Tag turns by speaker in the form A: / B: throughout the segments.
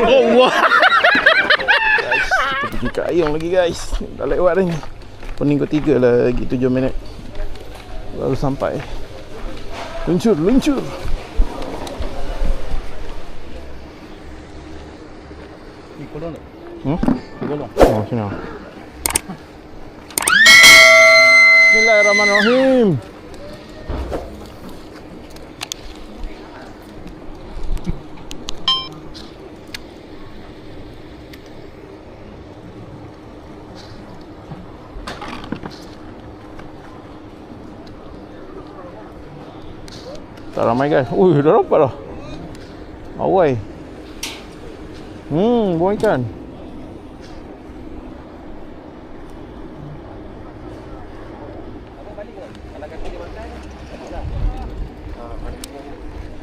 A: Oh, wah. guys, kita pergi ke Ayong lagi guys. Dah lewat dah ni. Pening ketiga lagi 7 minit. Baru sampai. Luncur, luncur.
B: Ni kolong tak?
A: Hmm?
B: Ni kolong.
A: Oh, sini. ah. Bismillahirrahmanirrahim. Tak ramai guys. Ui, dah dapat dah. Awai. Hmm, buang ikan.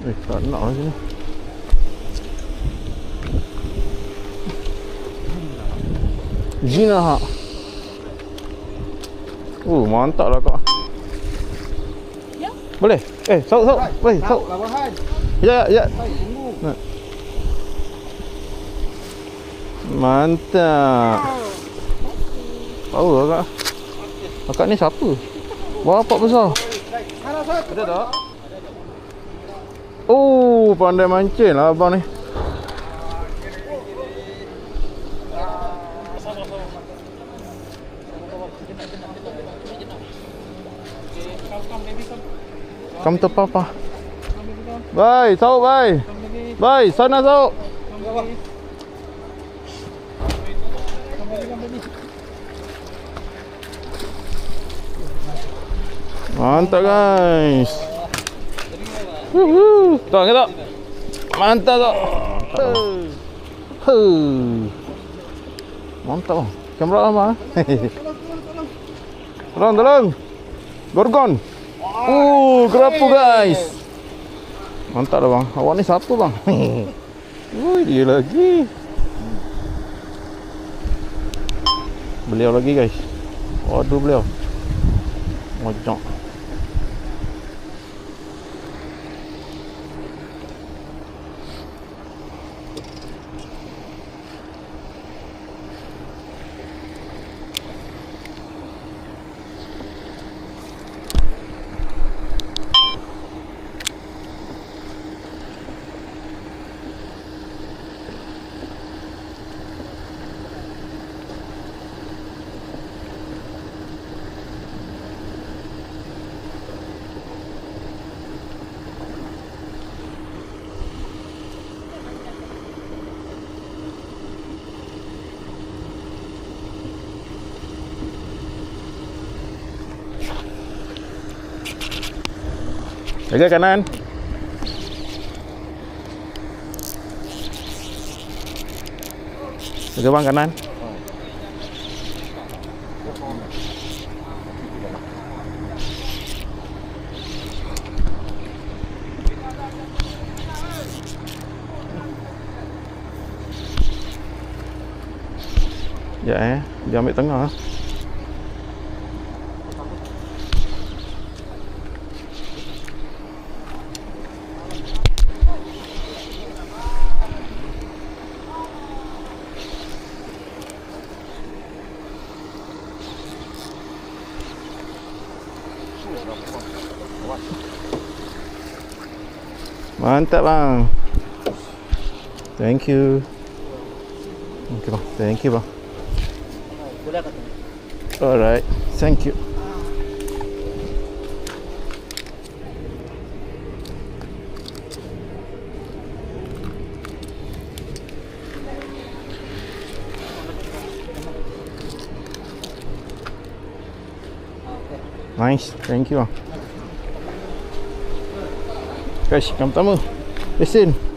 A: Eh, tak nak lah sini. Zina ha. Oh, mantap lah kak.
C: Ya.
A: Boleh? Eh, sauk, sauk. Boleh, sauk.
B: Lawahan.
A: Ya, ya, ya.
B: Hai, tunggu.
A: Mantap. Tahu lah kak. Akak ni siapa? Bapak besar.
B: Ada tak?
A: Oh, pandai mancing lah abang ni. Come to papa. Bye, sauk bye. Bye, sana sauk. Mantap guys. Wuhu. Tak ke tak? Mantap tak? Huh. Mantap bang. Kamera lama. tolong, tolong. Gorgon. Uh, kerapu guys. Mantap dah bang. Awak ni siapa bang? Ui, dia lagi. Beliau lagi guys. Waduh beliau. Mojok. Jaga kanan. Jaga bang kanan. Ya eh, dia ambil tengah. Mantap bang. Thank you. Okay bang. Thank you bang. Alright. Thank you. Nice. Thank you. Guys, yang Listen.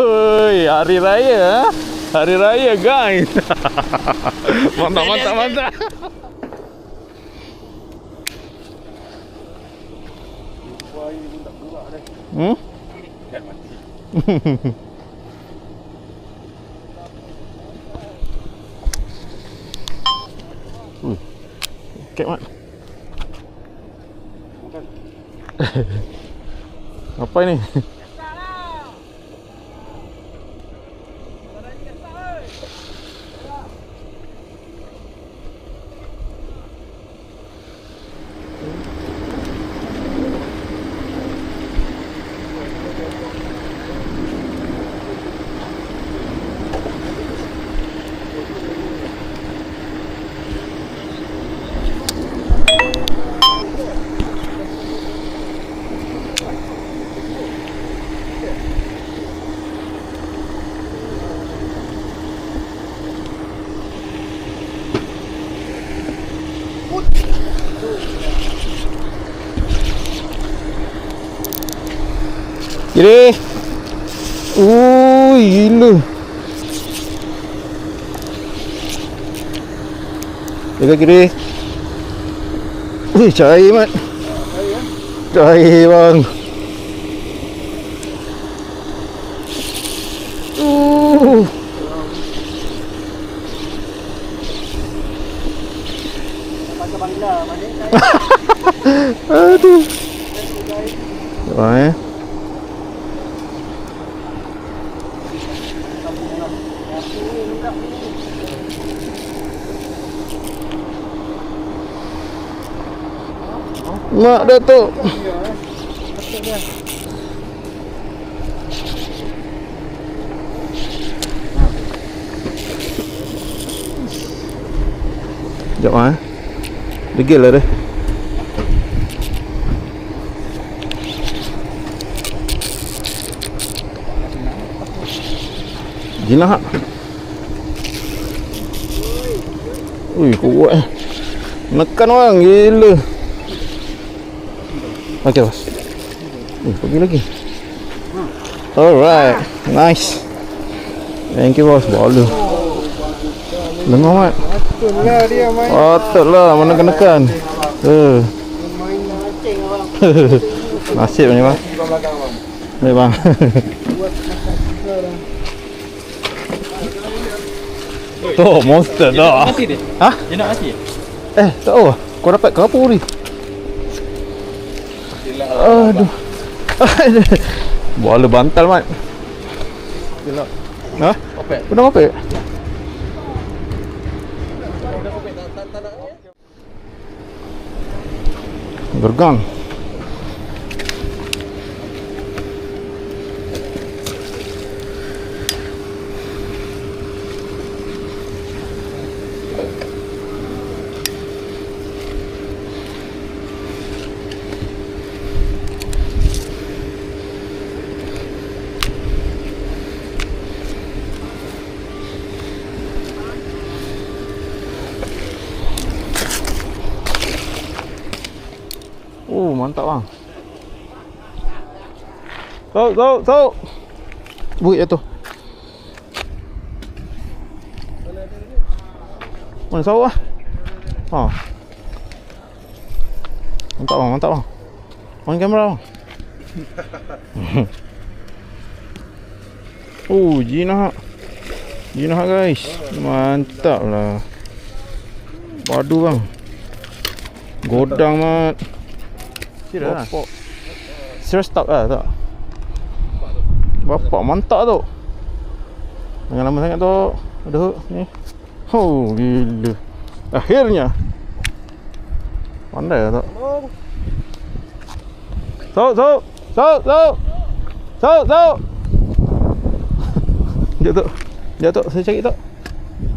A: Oi, hari raya. ah. Hari raya guys. mantap, mantap, mantap. Hmm? Kek mat. Apa ini? Kiri. Ui, gila. Jaga kiri. Ui, cair mat. Cair bang. Uh.
B: Balik.
A: Aduh. Wah, eh. Mak Datuk. Sekejap ah. Degil lah dia. Jinak. Ui, kuat eh. Menekan orang gila. Okey, bos. Eh, pergi lagi. Alright. Nice. Thank you, bos. Bola. Dengar, Mat.
B: Itulah dia main.
A: Patut lah menekan-nekan. Eh.
B: Main acing orang.
A: Nasib ni, bang. Baik, bang. Tu monster dah. Ha?
B: Dia nak mati?
A: Eh, tak tahu. Kau dapat ke apa ni? Aduh. Bola bantal, Mat.
B: Gila.
A: Ha?
B: Opek.
A: Kau dah apa? Gergang. Oh, mantap bang. Sok, sok, sok. Buik jatuh. Mana sawah? Ha. Mantap bang, mantap bang. On kamera bang. oh, jinak. Jinak guys. Mantap lah. Padu bang. Godang mat.
B: Serius lah?
A: Serius tak lah tak Bapak mantap tu Jangan lama sangat tu Aduh ni. Oh gila. Akhirnya. Pandai lah tak Sok sok. Sok sok. Sok sok. Sekejap tu Sekejap tu saya cari tak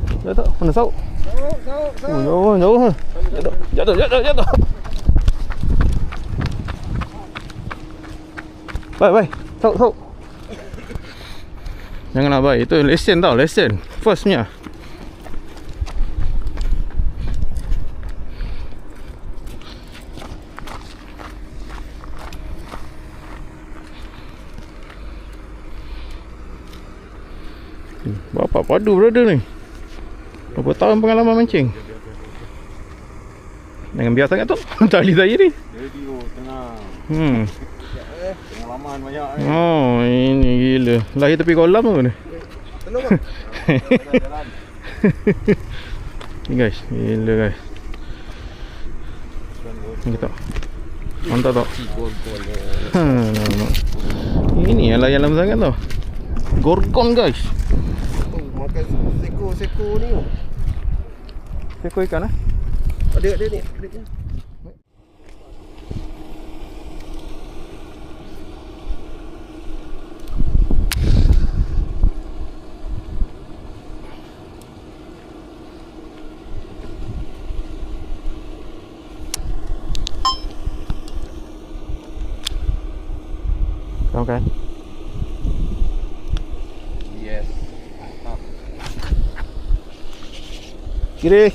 A: Sekejap tu Mana sok?
B: Sauk, sauk,
A: Oh jauh jauh. Sekejap tu Sekejap tu Sekejap tu Sekejap tu Baik, baik. Sok, sok. Janganlah baik. Itu lesen tau, lesen. First punya. Hmm, Bapak padu brother ni. Berapa tahun pengalaman mancing? Dengan biasa sangat tu. Tali saya ni.
B: Tengah
A: Hmm.
B: Pengalaman banyak ni.
A: Oh, ini gila. Lahir tepi kolam apa ni?
B: Tolong bang.
A: Ni guys, gila guys. Ni kita. Mantap tak? Ha, lama. Ini yang layan lama sangat tau. Gorgon guys.
B: Oh, makan seko-seko ni.
A: Sekor ikan eh?
B: Ada ada ni. Ada ni.
A: Kau kan?
B: Yes.
A: Kiri.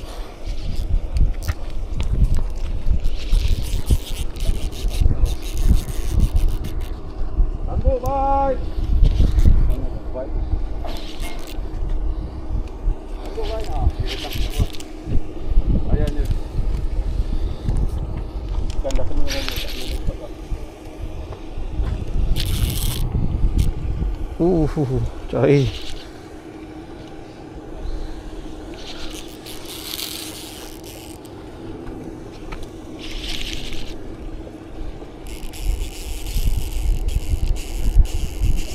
B: Sambut bye. Bye. Sambut bye. Ah, dia letak semua. Ayahnya. Kan dah kena lagi. Tak boleh letak lah.
A: Uh, cari.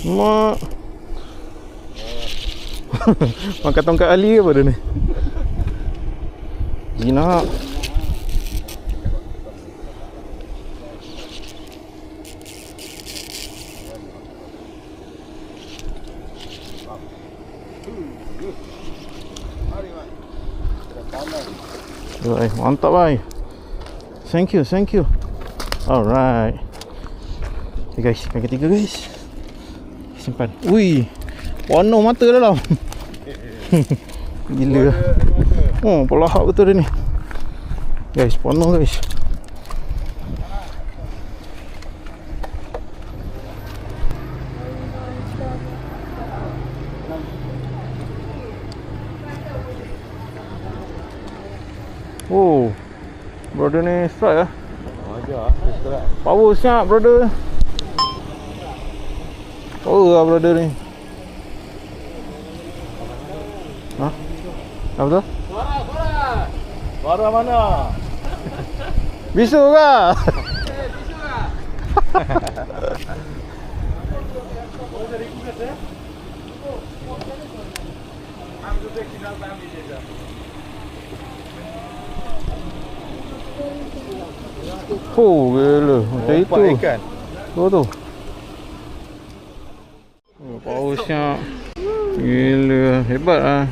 A: Mak. Makan tongkat Ali ke pada ni? Gina. Alright, mantap bhai. Thank you, thank you. Alright. Okay guys, yang ketiga guys. Simpan. Ui. Warna mata dalam. Gila. Oh, pelahap betul dia ni. Guys, penuh guys. Oh. Brother ni strike ah.
B: Ajar, sekarang.
A: Power siap brother. Power lah brother ni. Ha? Apa tu?
B: Suara mana?
A: Bisu ke? Oh, gila. Macam itu.
B: ikan.
A: Tu tu. Oh, power siap. Gila, hebat ah.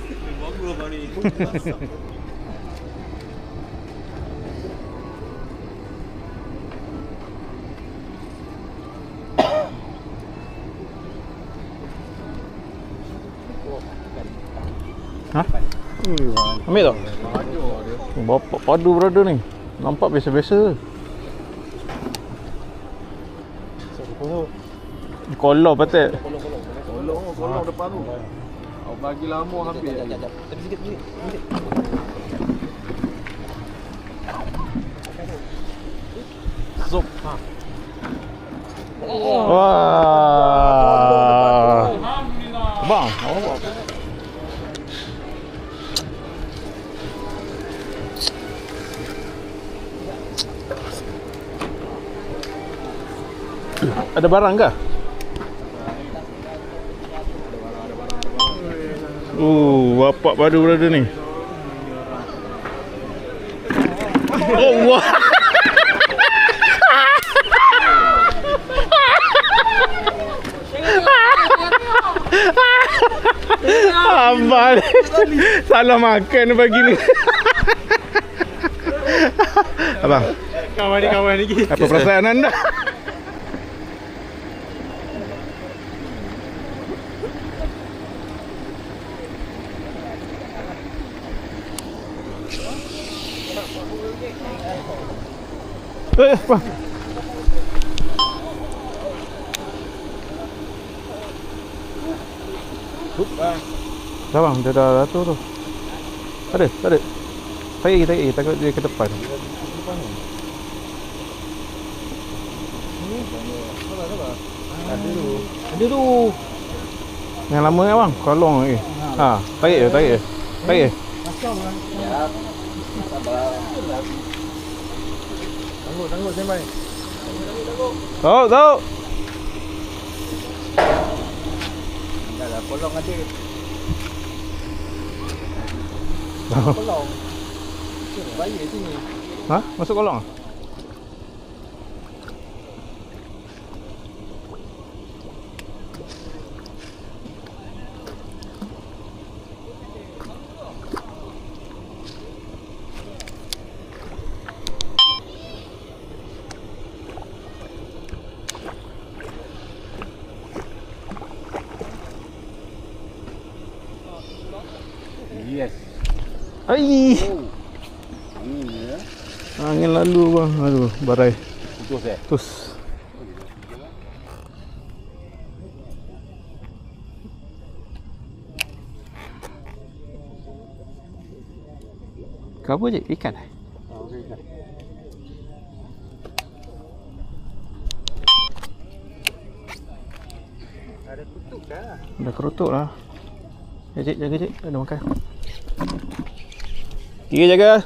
A: Ha? Ambil tak? Oh, Bapak padu brother ni. Nampak biasa-biasa. Kolor.
B: Kolong, kolong depan tu. Oh, bagi lama habis. Tapi sikit, sikit. Zup. Ha.
A: Wah. Ada barang kah? Oh, bapak padu berada ni. Oh, wah. Abang Salah makan pagi ni Abang
B: Kawan ni, kawan ni.
A: Apa perasaan anda? Bang. Dah bang, dia dah tu tu. Tak ada, tak ada. Tarik lagi, tarik lagi. Takut dia ke depan.
B: Ada tu.
A: Yang lama kan bang? Kolong lagi. Ha, tarik je, tarik je. Tarik je.
B: Tangguh, tangguh standby.
A: Tahu, tahu.
B: Dah lah, kolong ada. Kolong. Bahaya sini.
A: Ha? Masuk kolong Ai.
B: Ini ya.
A: Angin lalu bang. Aduh, barai.
B: Putus eh.
A: Terus. Kau apa je? Ikan eh?
B: Oh, kan. Ada kutuk dah.
A: Dah kerutuk lah. Cik, jaga cik. Ada makan. Jaga.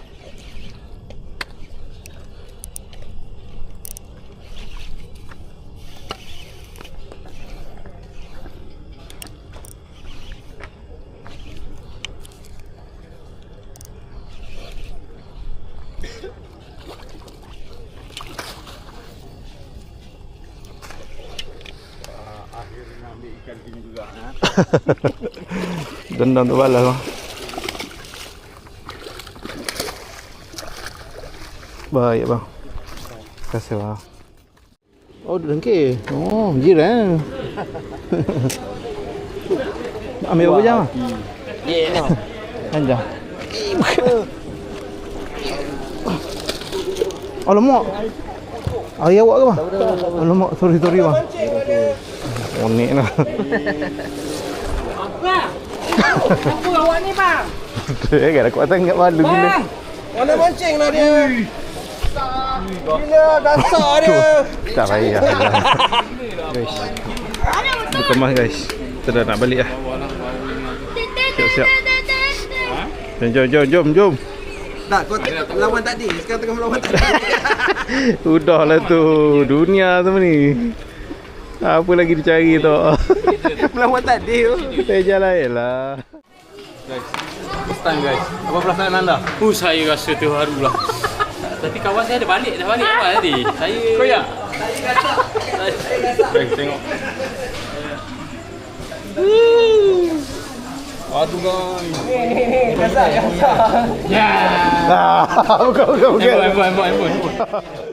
B: Ikan sini juga. Ha?
A: Dendam tu balas Baik bang. Terima kasih bang. Oh, dengki. Oh, jiran. Ambil berapa jam? Panjang. Oh, lemak. Air awak ke bang? Oh, lemak. Sorry, sorry bang. Unik lah.
C: Apa awak ni bang?
A: Eh, kan aku sangat malu gila.
B: Mana mancing lah dia? Gila, dasar dia.
A: Tak payah. Guys. Dia kemas guys. Kita dah nak balik lah. Siap siap. Jom jom jom jom jom.
B: Tak, kau lawan tadi. Sekarang tengah melawan tadi.
A: Udahlah tu. Dunia semua ni. Apa lagi dicari tu?
B: melawan tadi tu.
A: Kita jalan lah.
D: Guys, first time guys. Apa perasaan anda? Oh, saya rasa terharu lah. Tapi kawan saya ada balik, dah balik awal tadi. Saya... Kau ya? Guys, tengok. Aduh guys.
A: Ah, bukan bukan bukan.
D: Handphone, handphone, handphone, handphone.